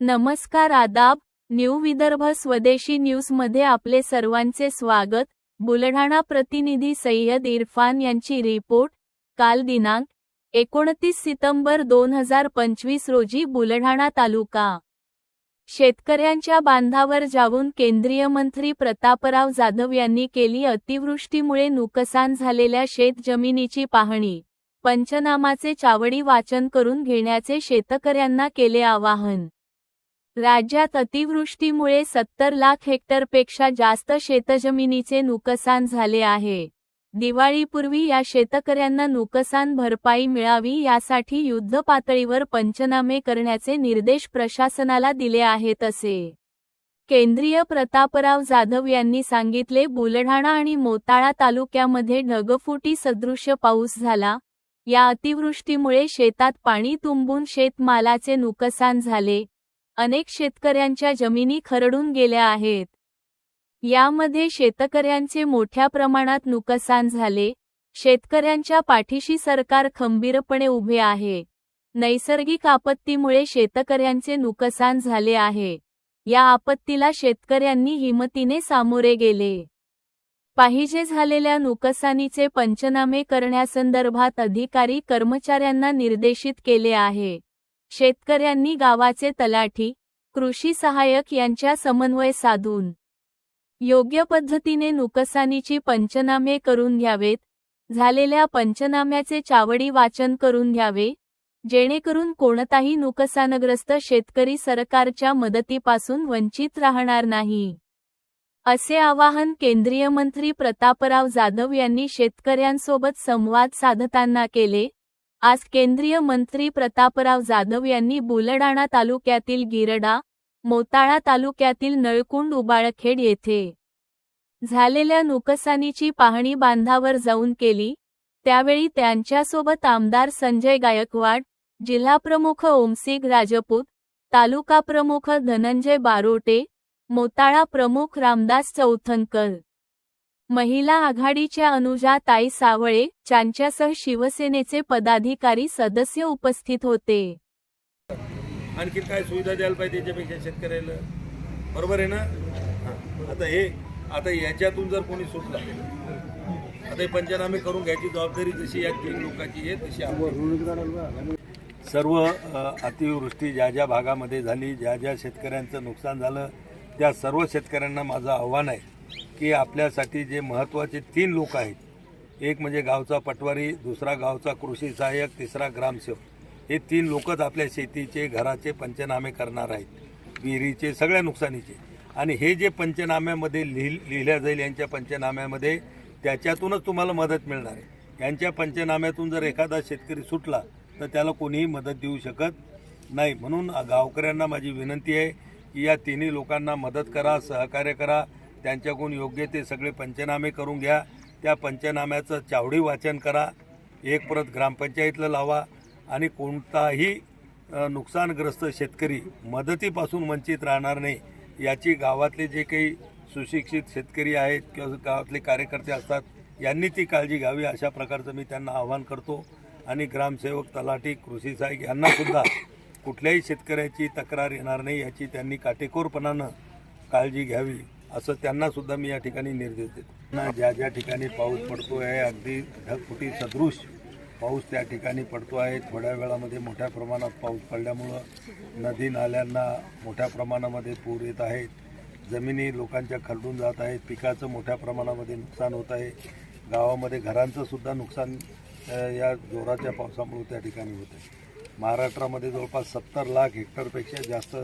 नमस्कार आदाब न्यू विदर्भ स्वदेशी न्यूजमध्ये आपले सर्वांचे स्वागत. बुलढाणा प्रतिनिधी सय्यद इरफान यांची रिपोर्ट. काल दिनांक एकोणतीस सितंबर दोन हजार पंचवीस रोजी बुलढाणा तालुका. शेतकऱ्यांच्या बांधावर जाऊन केंद्रीय मंत्री प्रतापराव जाधव यांनी केली अतिवृष्टीमुळे नुकसान झालेल्या शेत जमिनीची पाहणी. पंचनामाचे चावडी वाचन करून घेण्याचे शेतकऱ्यांना केले आवाहन. राज्यात अतिवृष्टीमुळे सत्तर लाख हेक्टरपेक्षा जास्त शेतजमिनीचे नुकसान झाले आहे. दिवाळीपूर्वी या शेतकऱ्यांना नुकसान भरपाई मिळावी यासाठी युद्ध पातळीवर पंचनामे करण्याचे निर्देश प्रशासनाला दिले आहेत असे. केंद्रीय प्रतापराव जाधव यांनी सांगितले बुलढाणा आणि मोताळा तालुक्यामध्ये ढगफुटी सदृश्य पाऊस झाला. या अतिवृष्टीमुळे शेतात पाणी तुंबून शेतमालाचे नुकसान झाले. अनेक शेतकऱ्यांच्या जमिनी खरडून गेल्या आहेत. यामध्ये शेतकऱ्यांचे मोठ्या प्रमाणात नुकसान झाले. शेतकऱ्यांच्या पाठीशी सरकार खंबीरपणे उभे आहे. नैसर्गिक आपत्तीमुळे शेतकऱ्यांचे नुकसान झाले आहे. या आपत्तीला शेतकऱ्यांनी हिमतीने सामोरे गेले. पाहिजे झालेल्या नुकसानीचे पंचनामे करण्यासंदर्भात अधिकारी कर्मचाऱ्यांना निर्देशित केले आहे. शेतकऱ्यांनी गावाचे तलाठी कृषी सहाय्यक यांच्या समन्वय साधून योग्य पद्धतीने नुकसानीची पंचनामे करून घ्यावेत झालेल्या पंचनाम्याचे चावडी वाचन करून घ्यावे जेणेकरून कोणताही नुकसानग्रस्त शेतकरी सरकारच्या मदतीपासून वंचित राहणार नाही. असे आवाहन केंद्रीय मंत्री प्रतापराव जाधव यांनी शेतकऱ्यांसोबत संवाद साधताना केले. आज केंद्रीय मंत्री प्रतापराव जाधव यांनी बुलडाणा तालुक्यातील गिरडा मोताळा तालुक्यातील नळकुंड उबाळखेड येथे झालेल्या नुकसानीची पाहणी बांधावर जाऊन केली त्यावेळी त्यांच्यासोबत आमदार संजय गायकवाड जिल्हाप्रमुख ओमसिंग राजपूत तालुका प्रमुख धनंजय बारोटे मोताळा प्रमुख रामदास चौथनकर. महिला आघाडीच्या अनुजा ताई सावळे यांच्यासह शिवसेनेचे पदाधिकारी सदस्य उपस्थित होते. आणखी काय सुविधा द्यायला पाहिजे त्याच्यापेक्षा शेतकऱ्याला? बरोबर आहे ना? आता हे आता याच्यातून जर कोणी सुटला आता हे पंचनामे करून घ्यायची जबाबदारी जशी या तीन लोकांची आहे तशी आपली. सर्व अतिवृष्टी ज्या ज्या भागामध्ये झाली ज्या ज्या शेतकऱ्यांचं नुकसान झालं त्या सर्व शेतकऱ्यांना माझं आव्हान आहे की आपल्यासाठी जे महत्त्वाचे तीन लोक आहेत एक म्हणजे गावचा पटवारी दुसरा गावचा कृषी सहाय्यक तिसरा ग्रामसेवक. हे तीन लोकच आपल्या शेतीचे घराचे पंचनामे करणार आहेत. विहिरीचे सगळ्या नुकसानीचे. आणि हे जे पंचनाम्यामध्ये लिहि लिहिल्या जाईल यांच्या पंचनाम्यामध्ये त्याच्यातूनच तुम्हाला मदत मिळणार आहे. यांच्या पंचनाम्यातून जर एखादा शेतकरी सुटला तर त्याला कोणीही मदत देऊ शकत नाही. म्हणून गावकऱ्यांना माझी विनंती आहे की या तिन्ही लोकांना मदत करा सहकार्य करा. त्यांच्याकडून योग्य ते सगळे पंचनामे करून घ्या. त्या पंचनाम्याचं चावडी वाचन करा. एक परत ग्रामपंचायतीला लावा. आणि कोणताही नुकसानग्रस्त शेतकरी मदतीपासून वंचित राहणार नाही याची गावातले जे काही सुशिक्षित शेतकरी आहेत किंवा गावातले कार्यकर्ते असतात यांनी ती काळजी घ्यावी अशा प्रकारचं मी त्यांना आवाहन करतो. आणि ग्रामसेवक तलाठी कृषी सहाय्यक यांनासुद्धा कुठल्याही शेतकऱ्याची तक्रार येणार नाही याची त्यांनी काटेकोरपणानं काळजी घ्यावी असं त्यांनासुद्धा मी या ठिकाणी निर्देश देतो. ना ज्या ज्या ठिकाणी पाऊस पडतो आहे अगदी ढगफुटी सदृश पाऊस त्या ठिकाणी पडतो आहे. थोड्या वेळामध्ये मोठ्या प्रमाणात पाऊस पडल्यामुळं नदी नाल्यांना मोठ्या प्रमाणामध्ये पूर येत आहेत. जमिनी लोकांच्या खरडून जात आहेत. पिकाचं मोठ्या प्रमाणामध्ये नुकसान होत आहे. गावामध्ये घरांचं सुद्धा नुकसान या जोराच्या पावसामुळे त्या ठिकाणी होत आहे. महाराष्ट्रामध्ये जवळपास सत्तर लाख हेक्टरपेक्षा जास्त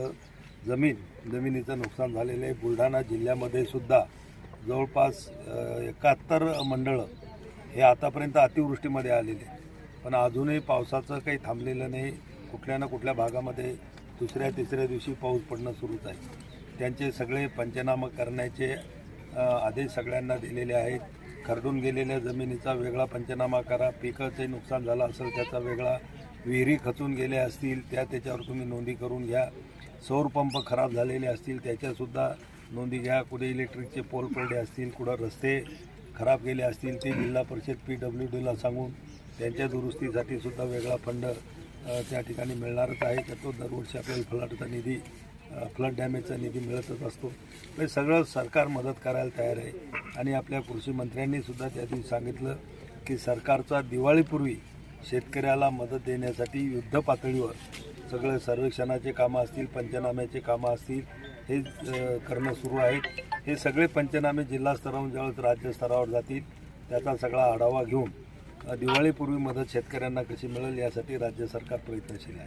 जमीन जमिनीचं नुकसान झालेलं आहे. बुलढाणा जिल्ह्यामध्ये सुद्धा जवळपास एकाहत्तर मंडळं हे आतापर्यंत अतिवृष्टीमध्ये आलेले पण अजूनही पावसाचं काही थांबलेलं नाही. कुठल्या ना कुठल्या भागामध्ये दुसऱ्या तिसऱ्या दिवशी पाऊस पडणं सुरूच आहे. त्यांचे सगळे पंचनामा करण्याचे आदेश सगळ्यांना दिलेले आहेत. खरडून गेलेल्या जमिनीचा वेगळा पंचनामा करा. पिकाचे नुकसान झालं असेल त्याचा वेगळा विहिरी खचून गेल्या असतील त्या त्याच्यावर तुम्ही नोंदी करून घ्या. सौर पंप खराब झालेले असतील त्याच्यासुद्धा नोंदी घ्या. कुठे इलेक्ट्रिकचे पोल पडले असतील कुठं रस्ते खराब गेले असतील ते जिल्हा परिषद पी डब्ल्यू डीला सांगून त्यांच्या दुरुस्तीसाठी सुद्धा वेगळा फंड त्या ठिकाणी मिळणारच आहे. तर तो दरवर्षी आपल्याला फ्लडचा निधी फ्लड डॅमेजचा निधी मिळतच असतो. हे सगळं सरकार मदत करायला तयार आहे. आणि आपल्या कृषी मंत्र्यांनी सुद्धा त्या दिवशी सांगितलं की सरकारचा दिवाळीपूर्वी शेतकऱ्याला मदत देण्यासाठी युद्ध पातळीवर सगळे सर्वेक्षणाचे कामं असतील पंचनाम्याचे कामं असतील हे करणं सुरू आहे हे सगळे पंचनामे जिल्हा स्तरावरून ज्यावेळेस राज्य स्तरावर जातील त्याचा सगळा आढावा घेऊन दिवाळीपूर्वी मदत शेतकऱ्यांना कशी मिळेल यासाठी राज्य सरकार प्रयत्नशील आहे.